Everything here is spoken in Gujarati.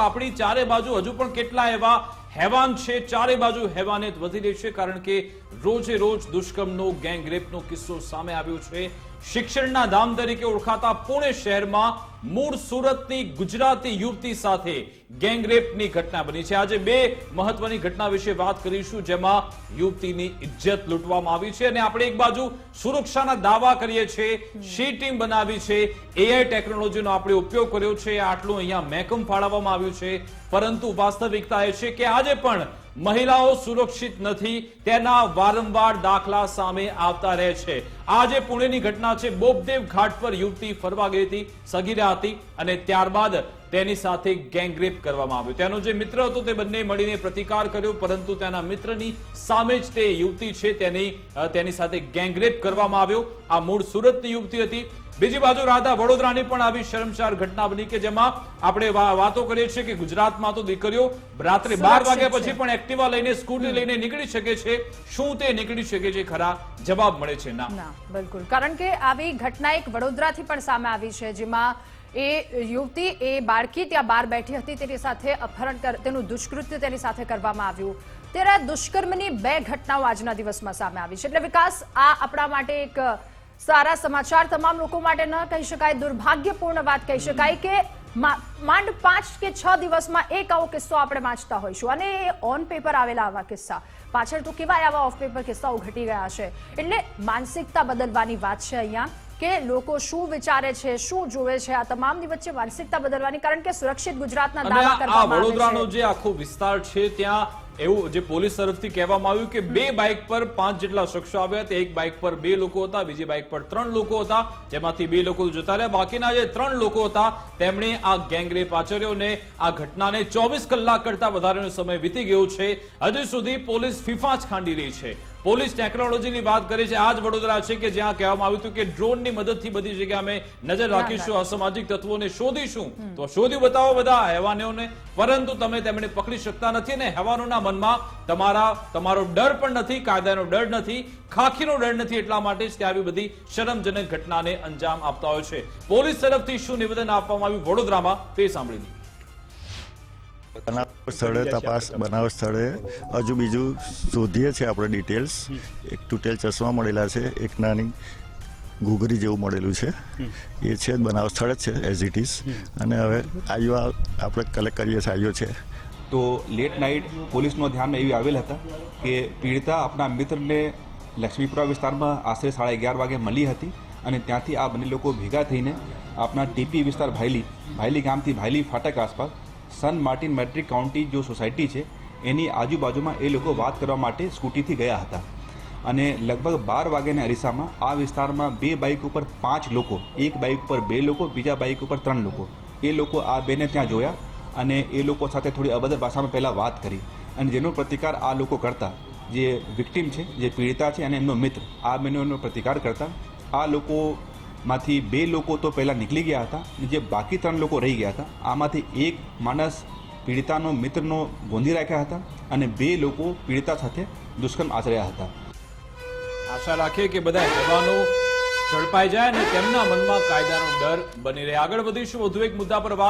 આપણી ચારે બાજુ હજુ પણ કેટલા એવા હેવાન છે? ચારે બાજુ હેવાનિયત વધી રહી છે કારણ કે રોજે રોજ દુષ્કર્મનો, ગેંગરેપનો કિસ્સો સામે આવ્યો છે. શિક્ષણના ધામ તરીકે ઓળખાતા પુણે શહેરમાં મૂળ સુરતની ગુજરાતી યુવતી સાથે ગેંગરેપની ઘટના બની છે. આજે બે મહત્વની ઘટના વિશે વાત કરીશું, જેમાં યુવતીની ઇજ્જત લૂંટવામાં આવી છે અને આપણે એક બાજુ સુરક્ષાના દાવા કરીએ છીએ. શી ટીમ બનાવી છે? એઆઈ ટેકનોલોજીનો આપણે ઉપયોગ કર્યો છે. આટલું અહીંયા મહેકમ ફાળવવામાં આવ્યું છે. પરંતુ વાસ્તવિકતા એ છે કે આજે પણ મહિલાઓ સુરક્ષિત નથી, તેના વારંવાર દાખલા સામે આવતા રહે છે. આજે પુણેની ઘટના છે. બોપદેવ ઘાટ પર યુવતી ફરવા ગઈ હતી સગીરા હતી અને ત્યારબાદ તેની સાથે ગેંગરેપ કરવામાં આવ્યો. તેનો જે મિત્ર હતો તે બંને મળીને પ્રતિકાર કર્યો, પરંતુ તેના મિત્રની સામે જ તે યુવતી છે, તેની તેની સાથે ગેંગરેપ કરવામાં આવ્યો. આ મૂળ સુરતની યુવતી હતી. બીજી બાજુ રાધા વડોદરાની પણ આવી શરમસાર ઘટના બની કે જેમાં આપણે વાતો કરીએ છીએ કે ગુજરાતમાં તો દીકરીઓ રાત્રે બાર વાગ્યા પછી પણ એક્ટિવા લઈને સ્કૂટી લઈને નીકળી શકે છે. શું તે નીકળી શકે છે ખરા જવાબ મળે છે. ના. બિલકુલ. કારણ કે આવી ઘટના એક વડોદરાથી પણ સામે આવી છે જેમાં એ યુવતી એ બાળકી ત્યાં બહાર બેઠી હતી તેની સાથે અપહરણ કર- તેનું દુષ્કૃત્ય તેની સાથે કરવામાં આવ્યું. ત્યારે દુષ્કર્મની બે ઘટનાઓ આજના દિવસમાં સામે આવી છે. એટલે વિકાસ આ આપણા માટે એક સારા સમાચાર તમામ લોકો માટે ન કહી શકાય દુર્ભાગ્યપૂર્ણ વાત કહી શકાય કે માંડ પાંચ કે છ દિવસમાં એક આવો કિસ્સો આપણે વાંચતા હોઈશું. અને એ ઓન પેપર આવેલા આવા કિસ્સા. પાછળ તો કેવાય આવા ઓફ પેપર કિસ્સાઓ ઘટી ગયા છે. એટલે માનસિકતા બદલવાની વાત છે અહીંયા કે લોકો શું વિચારે છે શું જોવે છે આ તમામની વચ્ચે માનસિકતા બદલવાની કારણ કે સુરક્ષિત ગુજરાતના દાવા કરવામાં આવે છે. જે આખો વિસ્તાર છે ત્યાં એવું જે પોલીસ તરફથી કહેવામાં આવ્યું કે બે બાઇક પર પાંચ જેટલા શખ્સો આવ્યા હતા. એક બાઇક પર બે લોકો હતા, બીજી બાઇક પર ત્રણ લોકો હતા. જેમાંથી બે લોકો જતા રહ્યા. બાકીના જે ત્રણ લોકો હતા, તેમણે આ ગેંગરેપ આચર્યો અને આ ઘટનાને ચોવીસ કલાક કરતા વધારેનો સમય વીતી ગયો છે. હજુ સુધી પોલીસ ફીફા જ ખાંડી રહી છે. પોલીસ ટેકનોલોજીની વાત કરી છે. આ જ વડોદરા છે કે જ્યાં કહેવામાં આવ્યું હતું કે ડ્રોનની મદદથી બધી જગ્યાએ અમે નજર રાખીશું અસામાજિક તત્વોને શોધીશું. તો શોધી બતાવો બધા હેવાનોને. પરંતુ તમે તેમને પકડી શકતા નથી ને હેવાનોના મનમાં તમારા તમારો ડર પણ નથી કાયદાનો ડર નથી ખાખીનો ડર નથી એટલા માટે જ તે આવી બધી શરમજનક ઘટનાને અંજામ આપતા હોય છે. પોલીસ તરફથી શું નિવેદન આપવામાં આવ્યું વડોદરામાં તે સાંભળી. બનાવ સ્થળે તપાસ બનાવ સ્થળે. હજુ બીજું શોધીએ છીએ આપણે ડિટેલ્સ એક તૂટેલ ચશ્મા મળેલા છે એક નાની ઘૂઘરી જેવું મળેલું છે. એ છે બનાવ સ્થળ જ છે એઝ ઇટ ઇઝ અને હવે આઈઓ આપણે કલેક્ટ કરીએ છીએ આઈઓ છે. તો લેટ નાઇટ પોલીસનો ધ્યાન એવી આવેલ હતા કે પીડિતા આપણા મિત્રને લક્ષ્મીપુરા વિસ્તારમાં આશરે સાડા અગિયાર વાગે મળી હતી અને ત્યાંથી આ બંને લોકો ભેગા થઈને આપણા ટીપી વિસ્તાર ભાયલી ભાયલી ગામથી ભાયલી ફાટક આસપાસ સન માર્ટિન મેટ્રિક કાઉન્ટી જો સોસાયટી છે, એની આજુબાજુમાં એ લોકો વાત કરવા માટે સ્કૂટીથી ગયા હતા. અને લગભગ બાર વાગ્યાના અરીસામાં આ વિસ્તારમાં બે બાઇક ઉપર પાંચ લોકો, એક બાઇક ઉપર બે લોકો, બીજા બાઇક ઉપર ત્રણ લોકો. એ લોકો આ બેને ત્યાં જોયા અને એ લોકો સાથે થોડી અભદ્ર ભાષામાં પહેલાં વાત કરી. અને જેનો પ્રતિકાર આ લોકો કરતા, જે વિક્ટિમ છે, જે પીડિતા છે અને એમનો મિત્ર, આ બંનેનો પ્રતિકાર કરતા, આ લોકોમાંથી બે લોકો તો પહેલાં નીકળી ગયા હતા અને જે બાકી ત્રણ લોકો રહી ગયા હતા, આમાંથી એક માણસ પીડિતાનો મિત્રનો ગોંધી રાખ્યા હતા અને બે લોકો પીડિતા સાથે દુષ્કર્મ આચર્યા હતા. આશા રાખીએ કે બધા જવાનો ઝડપાઈ જાય અને તેમના મનમાં કાયદાનો ડર બની રહે. આગળ વધીશું. વધુ એક મુદ્દા પર વાત